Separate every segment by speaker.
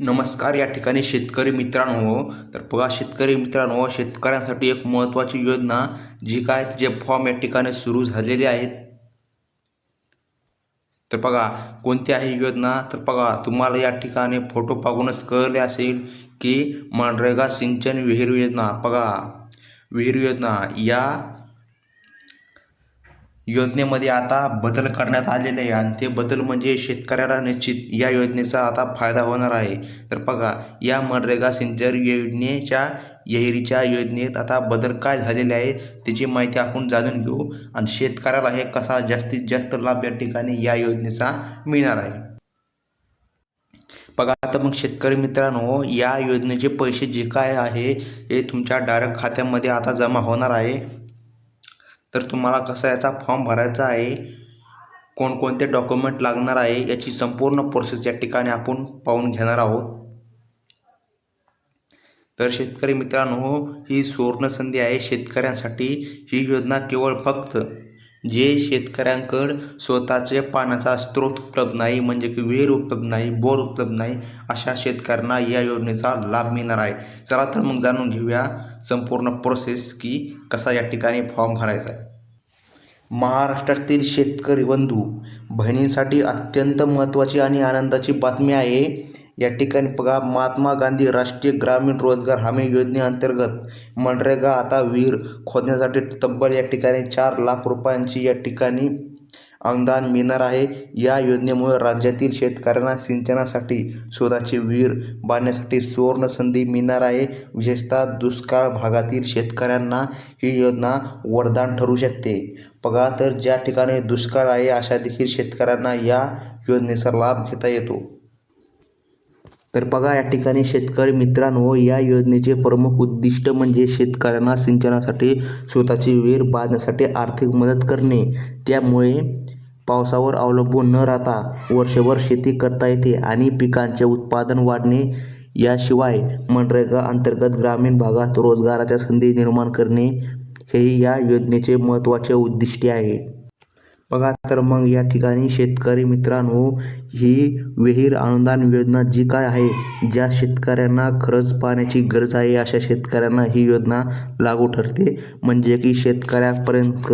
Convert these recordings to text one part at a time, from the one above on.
Speaker 1: नमस्कार या ठिकाणी शेतकरी मित्रांनो. तर बघा शेतकरी मित्रांनो शेतकऱ्यांसाठी एक महत्त्वाची योजना जी काय तिचे फॉर्म या ठिकाणी सुरू झालेले आहेत. तर बघा कोणती आहे योजना? तर बघा तुम्हाला या ठिकाणी फोटो पाहूनच कळले असेल की मनरेगा सिंचन विहीर योजना. बघा विहीर योजना या योजनेमध्ये आता बदल करण्यात आलेले आहे आणि ते बदल म्हणजे शेतकऱ्याला निश्चित या योजनेचा आता फायदा होणार आहे. तर बघा या मनरेगा सिंचन योजनेच्या येहरीच्या योजनेत आता बदल काय झालेले आहे त्याची माहिती आपण जाणून घेऊ आणि शेतकऱ्याला हे कसा जास्तीत जास्त लाभ या ठिकाणी या योजनेचा मिळणार आहे. बघा आता मग शेतकरी मित्रांनो या योजनेचे पैसे जे काय आहे हे तुमच्या डायरेक्ट खात्यामध्ये आता जमा होणार आहे. तर तुम्हाला कसा याचा फॉर्म भरायचा आहे कोणकोणते डॉक्युमेंट लागणार आहे याची संपूर्ण प्रोसेस या ठिकाणी आपण पाहून घेणार आहोत. तर शेतकरी मित्रांनो ही सुवर्णसंधी आहे. शेतकऱ्यांसाठी ही योजना केवळ फक्त जे शेतकऱ्यांकडं स्वतःचे पाण्याचा स्रोत उपलब्ध नाही म्हणजे की विहीर उपलब्ध नाही बोर उपलब्ध नाही अशा शेतकऱ्यांना या योजनेचा लाभ मिळणार आहे. चला तर मग जाणून घेऊया संपूर्ण प्रोसेस की कसा या ठिकाणी फॉर्म भरायचा आहे. महाराष्ट्रातील शेतकरी बंधू बहिणींसाठी अत्यंत महत्त्वाची आणि आनंदाची बातमी आहे या ठिकाणी बघा महात्मा गांधी राष्ट्रीय ग्रामीण रोजगार हमी योजनेअंतर्गत मनरेगा आता विहीर खोदण्यासाठी तब्बल या ठिकाणी चार लाख रुपयांची या ठिकाणी अनुदान मिळणार आहे. या योजनेमुळे राज्यातील शेतकऱ्यांना सिंचनासाठी स्वतःची विहीर बांधण्यासाठी सुवर्ण संधी मिळणार आहे. विशेषतः दुष्काळ भागातील शेतकऱ्यांना ही योजना वरदान ठरू शकते. बघा तर ज्या ठिकाणी दुष्काळ आहे अशा देखील शेतकऱ्यांना या योजनेचा लाभ घेता येतो. तर बघा या ठिकाणी शेतकरी मित्रांनो या योजनेचे प्रमुख उद्दिष्ट म्हणजे शेतकऱ्यांना सिंचनासाठी स्वतःची विहीर बांधण्यासाठी आर्थिक मदत करणे. त्यामुळे पावसावर अवलंबून न राहता वर्षभर शेती करता येते आणि पिकांचे उत्पादन वाढणे. याशिवाय मनरेगा अंतर्गत ग्रामीण भागात रोजगाराच्या संधी निर्माण करणे हेही या योजनेचे महत्त्वाचे उद्दिष्टे आहे. बघा तर मग या ठिकाणी शेतकरी मित्रांनो ही विहीर अनुदान योजना जी काय आहे ज्या शेतकऱ्यांना खरंच पाण्याची गरज आहे अशा शेतकऱ्यांना ही योजना लागू ठरते. म्हणजे की शेतकऱ्यापर्यंत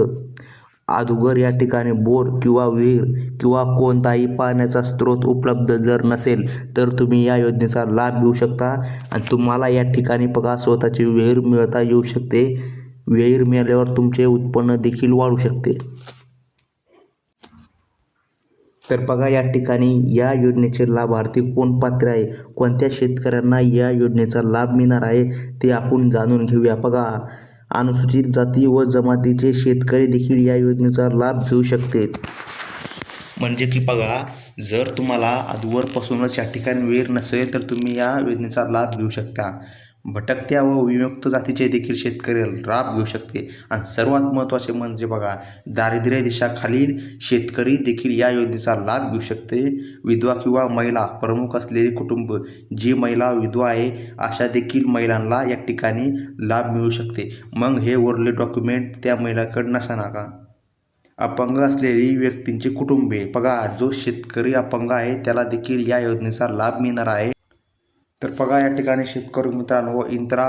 Speaker 1: अदुगर या ठिकाणी बोर किंवा विहीर किंवा कोणताही पाण्याचा स्रोत उपलब्ध जर नसेल तर तुम्ही या योजनेचा लाभ घेऊ शकता. आणि तुम्हाला या ठिकाणी बघा स्वतःची विहीर मिळता येऊ शकते. विहीर मिळाल्यावर तुमचे उत्पन्न देखील वाढू शकते. तर बघा या ठिकाणी या योजनेचे लाभार्थी कोण पात्र आहे? कोणत्या शेतकऱ्यांना या योजनेचा लाभ मिळणार आहे? ते आपण जाणून घेऊया. बघा अनुसूचित जाती व जमातीचे शेतकरी देखील या योजनेचा लाभ घेऊ शकते. म्हणजे की बघा जर तुम्हाला अधवरपासूनच या ठिकाणी वेळ नसेल तर तुम्ही या योजनेचा लाभ घेऊ शकता. भटकत्या व विमुक्त जातीचे देखील शेतकरी लाभ घेऊ शकते. आणि सर्वात महत्त्वाचे म्हणजे बघा दारिद्र्य देशाखालील शेतकरी देखील या योजनेचा लाभ घेऊ शकते. विधवा किंवा महिला प्रमुख असलेले कुटुंब जी महिला विधवा आहे अशा देखील महिलांना या ठिकाणी लाभ मिळू शकते. मग हे उरले डॉक्युमेंट त्या महिलाकडे नसाना का? अपंग असलेली व्यक्तींचे कुटुंबे बघा जो शेतकरी अपंग आहे त्याला देखील या योजनेचा लाभ मिळणार आहे. तर बघा या ठिकाणी शेतकरी मित्रांनो इंदिरा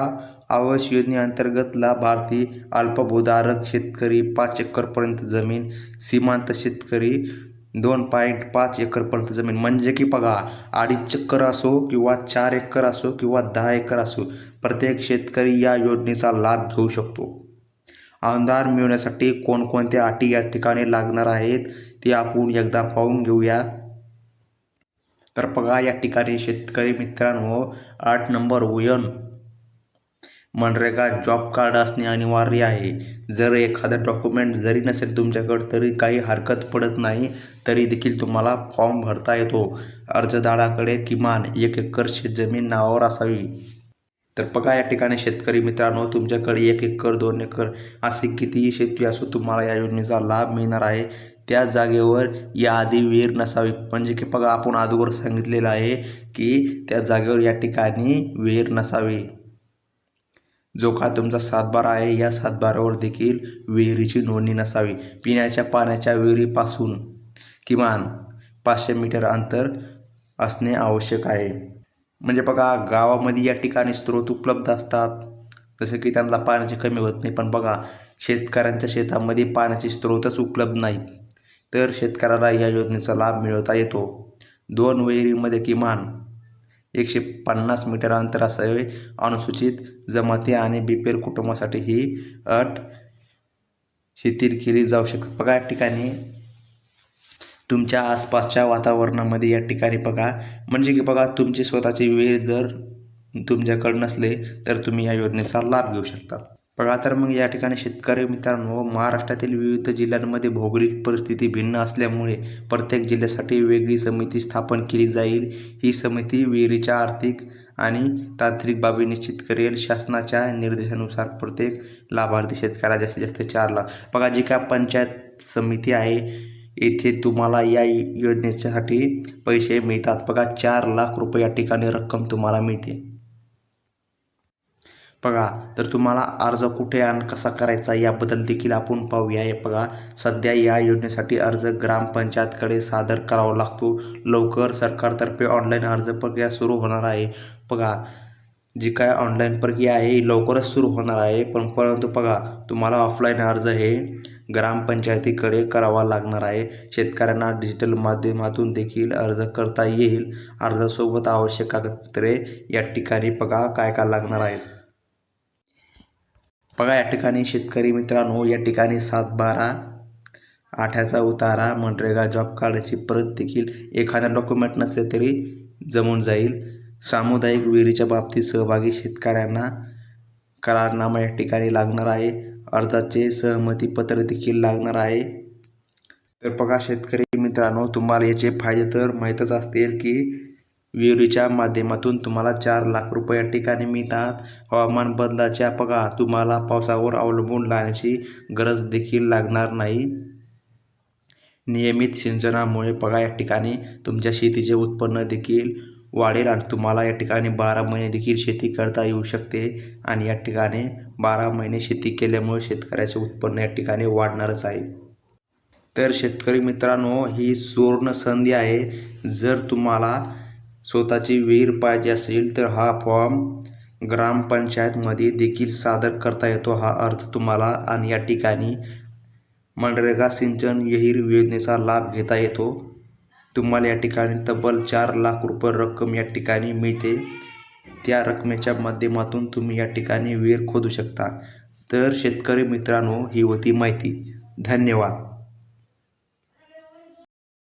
Speaker 1: आवास योजनेअंतर्गत लाभार्थी अल्पभूधारक शेतकरी पाच एकरपर्यंत जमीन सीमांत शेतकरी दोन पॉईंट पाच एकरपर्यंत जमीन. म्हणजे की बघा अडीच चक्कर असो किंवा चार एकर असो किंवा दहा एकर असो प्रत्येक शेतकरी या योजनेचा लाभ घेऊ शकतो. अनुदान मिळवण्यासाठी कोणकोणत्या अटी या ठिकाणी लागणार आहेत ते आपण एकदा पाहून घेऊया. तर बघा या ठिकाणी शेतकरी मित्रांनो आठ नंबर वयन मनरेगा जॉब कार्ड असणे अनिवार्य आहे. जर एखादं डॉक्युमेंट जरी नसेल तुमच्याकडं तरी काही हरकत पडत नाही तरी देखील तुम्हाला फॉर्म भरता येतो. अर्जदाराकडे किमान एक एकर शेतजमीन नावावर असावी. तर बघा या ठिकाणी शेतकरी मित्रांनो तुमच्याकडे एक एकर दोन एकर असे कितीही शेती असो तुम्हाला या योजनेचा लाभ मिळणार आहे. त्या जागेवर याआधी विहीर नसावी. म्हणजे की बघा आपण अगोदर सांगितलेलं आहे की त्या जागेवर या ठिकाणी विहीर नसावी. जो का तुमचा सातबारा आहे या सातबारावर देखील विहिरीची नोंदणी नसावी. पिण्याच्या पाण्याच्या विहिरीपासून किमान पाचशे मीटर अंतर असणे आवश्यक आहे. म्हणजे बघा गावामध्ये या ठिकाणी स्रोत उपलब्ध असतात. जसं की त्यांना पाण्याची कमी होत नाही पण बघा शेतकऱ्यांच्या शेतामध्ये पाण्याचे स्रोतच उपलब्ध नाहीत तर शेतकऱ्याला या योजनेचा लाभ मिळवता येतो. दोन विहिरीमध्ये किमान एकशे पन्नास मीटर अंतर असावे अनुसूचित जमाती आणि बीपीएल कुटुंबासाठी ही अट शिथिल केली जाऊ शकते. बघा या ठिकाणी तुमच्या आसपासच्या वातावरणामध्ये या ठिकाणी बघा. म्हणजे की बघा तुमची स्वतःची वेळ जर तुमच्याकडे नसले तर तुम्ही या योजनेचा लाभ घेऊ शकता. बघा तर मग या ठिकाणी शेतकरी मित्रांनो महाराष्ट्रातील विविध जिल्ह्यांमध्ये भौगोलिक परिस्थिती भिन्न असल्यामुळे प्रत्येक जिल्ह्यासाठी वेगळी समिती स्थापन केली जाईल. ही समिती विहिरीच्या आर्थिक आणि तांत्रिक बाबी निश्चित करेल. शासनाच्या निर्देशानुसार प्रत्येक लाभार्थी शेतकऱ्याला जास्तीत जास्त चार लाख. बघा जी काय पंचायत समिती आहे येथे तुम्हाला या योजनेसाठी पैसे मिळतात. बघा चार लाख रुपये या ठिकाणी रक्कम तुम्हाला मिळते. बघा तर तुम्हाला अर्ज कुठे आणि कसा करायचा याबद्दल देखील आपण पाहूया. बघा सध्या या योजनेसाठी अर्ज ग्रामपंचायतकडे सादर करावा लागतो. लवकर सरकारतर्फे ऑनलाईन अर्ज प्रक्रिया सुरू होणार आहे. बघा जी काय ऑनलाईन प्रक्रिया आहे ही लवकरच सुरू होणार आहे. पण परंतु बघा तुम्हाला ऑफलाईन अर्ज हे ग्रामपंचायतीकडे करावा लागणार आहे. शेतकऱ्यांना डिजिटल माध्यमातून देखील अर्ज करता येईल. अर्जासोबत आवश्यक कागदपत्रे या ठिकाणी बघा काय काय लागणार आहेत. बघा या ठिकाणी शेतकरी मित्रांनो या ठिकाणी सात बारा आठ्याचा उतारा मनरेगा जॉब कार्डची परत देखील एखादा डॉक्युमेंट नसले तरी जमून जाईल. सामुदायिक विहिरीच्या बाबतीत सहभागी शेतकऱ्यांना करारनामा या ठिकाणी लागणार आहे. अर्जाचे सहमतीपत्र देखील लागणार आहे. तर बघा शेतकरी मित्रांनो तुम्हाला याचे फायदे तर माहीतच असतील की विहिरीच्या माध्यमातून तुम्हाला चार लाख रुपये या ठिकाणी मिळतात. हवामान बदलाच्या बघा तुम्हाला पावसावर अवलंबून राहण्याची गरज देखील लागणार नाही. नियमित सिंचनामुळे बघा या ठिकाणी तुमच्या शेतीचे उत्पन्न देखील वाढेल आणि तुम्हाला या ठिकाणी बारा महिने देखील शेती करता येऊ शकते. आणि या ठिकाणी बारा महिने शेती केल्यामुळे शेतकऱ्याचे उत्पन्न या ठिकाणी वाढणारच आहे. तर शेतकरी मित्रांनो ही सुवर्ण संधी आहे. जर तुम्हाला स्वतःची विहीर पाहिजे असेल तर हा फॉर्म ग्रामपंचायतमध्ये देखील सादर करता येतो. हा अर्ज तुम्हाला आणि या ठिकाणी मनरेगा सिंचन विहीर योजनेचा लाभ घेता येतो. तुम्हाला या ठिकाणी तब्बल चार लाख रुपये रक्कम या ठिकाणी मिळते. त्या रकमेच्या माध्यमातून तुम्ही या ठिकाणी विहीर खोदू शकता. तर शेतकरी मित्रांनो ही होती माहिती. धन्यवाद.